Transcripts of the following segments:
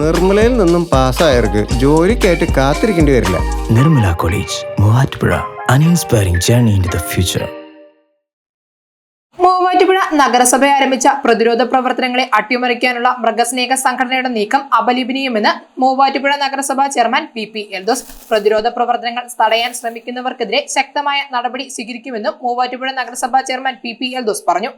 നിർമ്മലയിൽ നിന്നും പാസ്സായവർക്ക് ജോലിക്കായിട്ട് കാത്തിരിക്കേണ്ടി വരില്ല. Nirmala college Muvattupuzha. An inspiring journey in the future Muvattupuzha നഗരസഭ ആരംഭിച്ച പ്രതിരോധ പ്രവർത്തനങ്ങളെ അട്ടിമറിക്കാനുള്ള മൃഗസ്നേഹ സംഘടനയുടെ നീക്കം അപലപനീയമെന്ന് മൂവാറ്റുപുഴ നഗരസഭാ ചെയർമാൻ പി പി എൽദോസ്. പ്രതിരോധ പ്രവർത്തനങ്ങൾ തടയാൻ ശ്രമിക്കുന്നവർക്കെതിരെ ശക്തമായ നടപടി സ്വീകരിക്കുമെന്നും മൂവാറ്റുപുഴ നഗരസഭാ ചെയർമാൻ പി പി എൽദോസ് പറഞ്ഞു.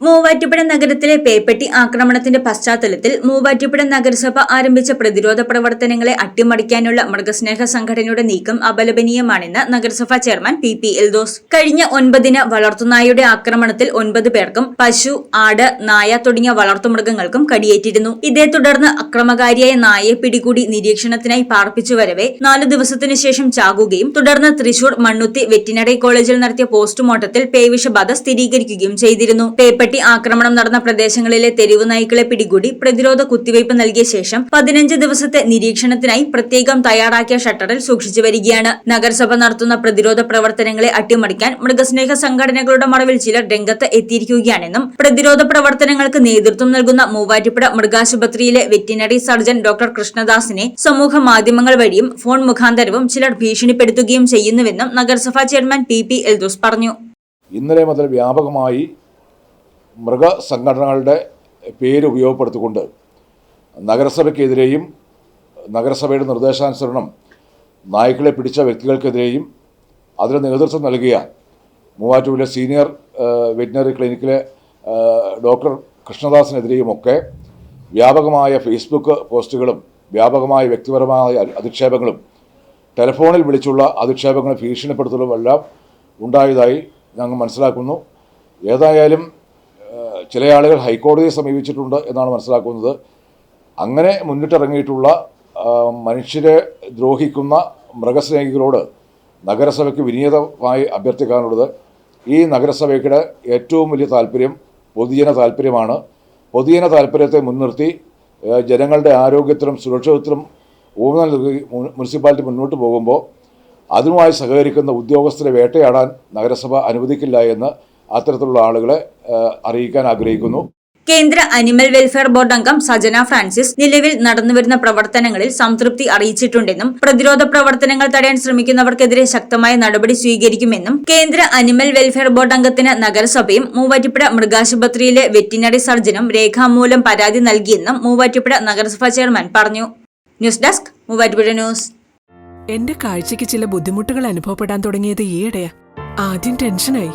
മൂവാറ്റുപുഴ നഗരത്തിലെ പേപ്പെട്ടി ആക്രമണത്തിന്റെ പശ്ചാത്തലത്തിൽ മൂവാറ്റുപുഴ നഗരസഭ ആരംഭിച്ച പ്രതിരോധ പ്രവർത്തനങ്ങളെ അട്ടിമറിക്കാനുള്ള മൃഗസ്നേഹ സംഘടനയുടെ നീക്കം അപലപനീയമാണെന്ന് നഗരസഭാ ചെയർമാൻ പി പി എൽദോസ്. കഴിഞ്ഞ ഒൻപതിന് വളർത്തുനായയുടെ ആക്രമണത്തിൽ ഒൻപത് പേർക്കും പശു ആട് നായ തുടങ്ങിയ വളർത്തുമൃഗങ്ങൾക്കും കടിയേറ്റിരുന്നു. ഇതേ തുടർന്ന് അക്രമകാരിയായ നായയെ പിടികൂടി നിരീക്ഷണത്തിനായി പാർപ്പിച്ചു വരവെ നാലു ദിവസത്തിനു ശേഷം ചാകുകയും തുടർന്ന് തൃശൂർ മണ്ണുത്തി വെറ്റിനറി കോളേജിൽ നടത്തിയ പോസ്റ്റ്മോർട്ടത്തിൽ പേവിഷബാധ സ്ഥിരീകരിക്കുകയും ചെയ്തിരുന്നു. പേപ്പട്ടി ആക്രമണം നടന്ന പ്രദേശങ്ങളിലെ തെരുവു നായ്ക്കളെ പിടികൂടി പ്രതിരോധ കുത്തിവയ്പ് നൽകിയ ശേഷം പതിനഞ്ച് ദിവസത്തെ നിരീക്ഷണത്തിനായി പ്രത്യേകം തയ്യാറാക്കിയ ഷട്ടറിൽ സൂക്ഷിച്ചു വരികയാണ്. നഗരസഭ നടത്തുന്ന പ്രതിരോധ പ്രവർത്തനങ്ങളെ അട്ടിമറിക്കാൻ മൃഗസ്നേഹ സംഘടനകളുടെ മറവിൽ ചിലർ രംഗത്ത് എത്തിയിരിക്കുകയാണെന്നും പ്രതിരോധ പ്രവർത്തനങ്ങൾക്ക് നേതൃത്വം നൽകുന്ന മൂവാറ്റുപുഴ മൃഗാശുപത്രിയിലെ വെറ്റിനറി സർജൻ ഡോക്ടർ കൃഷ്ണദാസിനെ സമൂഹ മാധ്യമങ്ങൾ വഴിയും ഫോൺ മുഖാന്തരവും ചിലർ ഭീഷണിപ്പെടുത്തുകയും ചെയ്യുന്നുവെന്നും നഗരസഭാ ചെയർമാൻ പി പി എൽദോസ് പറഞ്ഞു. ഇന്നലെ മുതൽ വ്യാപകമായി മൃഗസംഘടനകളുടെ പേര് ഉപയോഗപ്പെടുത്തിക്കൊണ്ട് നഗരസഭയ്ക്കെതിരെയും നഗരസഭയുടെ നിർദ്ദേശാനുസരണം നായ്ക്കളെ പിടിച്ച വ്യക്തികൾക്കെതിരെയും അതിന് നേതൃത്വം നൽകിയ മൂവാറ്റുപുഴ സീനിയർ വെറ്റിനറി ക്ലിനിക്കിലെ ഡോക്ടർ കൃഷ്ണദാസിനെതിരെയുമൊക്കെ വ്യാപകമായ ഫേസ്ബുക്ക് പോസ്റ്റുകളും വ്യാപകമായ വ്യക്തിപരമായ അധിക്ഷേപങ്ങളും ടെലിഫോണിൽ വിളിച്ചുള്ള അധിക്ഷേപങ്ങളും ഭീഷണിപ്പെടുത്തലും എല്ലാം ഉണ്ടായതായി ഞങ്ങൾ മനസ്സിലാക്കുന്നു. ഏതായാലും ചില ആളുകൾ ഹൈക്കോടതിയെ സമീപിച്ചിട്ടുണ്ട് എന്നാണ് മനസ്സിലാക്കുന്നത്. അങ്ങനെ മുന്നിട്ടിറങ്ങിയിട്ടുള്ള മനുഷ്യരെ ദ്രോഹിക്കുന്ന മൃഗസ്നേഹികളോട് നഗരസഭയ്ക്ക് വിനീതമായി അഭ്യർത്ഥിക്കാനുള്ളത്. ഈ നഗരസഭയ്ക്കിടെ ഏറ്റവും വലിയ താല്പര്യം പൊതുജന താല്പര്യമാണ്. പൊതുജന താല്പര്യത്തെ മുൻനിർത്തി ജനങ്ങളുടെ ആരോഗ്യത്തിലും സുരക്ഷിതത്തിനും ഊന്നൽ നൽകി മുനിസിപ്പാലിറ്റി മുന്നോട്ട് പോകുമ്പോൾ അതുമായി സഹകരിക്കുന്ന ഉദ്യോഗസ്ഥരെ വേട്ടയാടാൻ നഗരസഭ അനുവദിക്കില്ല എന്ന് അത്തരത്തിലുള്ള ആളുകളെ അറിയിക്കാൻ ആഗ്രഹിക്കുന്നു. കേന്ദ്ര അനിമൽ വെൽഫെയർ ബോർഡ് അംഗം സജന ഫ്രാൻസിസ് നിലവിൽ നടന്നുവരുന്ന പ്രവർത്തനങ്ങളിൽ സംതൃപ്തി അറിയിച്ചിട്ടുണ്ടെന്നും പ്രതിരോധ പ്രവർത്തനങ്ങൾ തടയാൻ ശ്രമിക്കുന്നവർക്കെതിരെ ശക്തമായ നടപടി സ്വീകരിക്കുമെന്നും കേന്ദ്ര അനിമൽ വെൽഫെയർ ബോർഡ് അംഗത്തിന് നഗരസഭയും മൂവാറ്റുപുഴ മൃഗാശുപത്രിയിലെ വെറ്റിനറി സർജനും രേഖാമൂലം പരാതി നൽകിയെന്നും മൂവാറ്റുപുഴ നഗരസഭാ ചെയർമാൻ പറഞ്ഞു. News desk Muvattupuzha news. എന്റെ കാഴ്ചയ്ക്ക് ചില ബുദ്ധിമുട്ടുകൾ അനുഭവപ്പെടാൻ തുടങ്ങിയത് ഈയിടെയാ. ആദ്യം ടെൻഷനായി.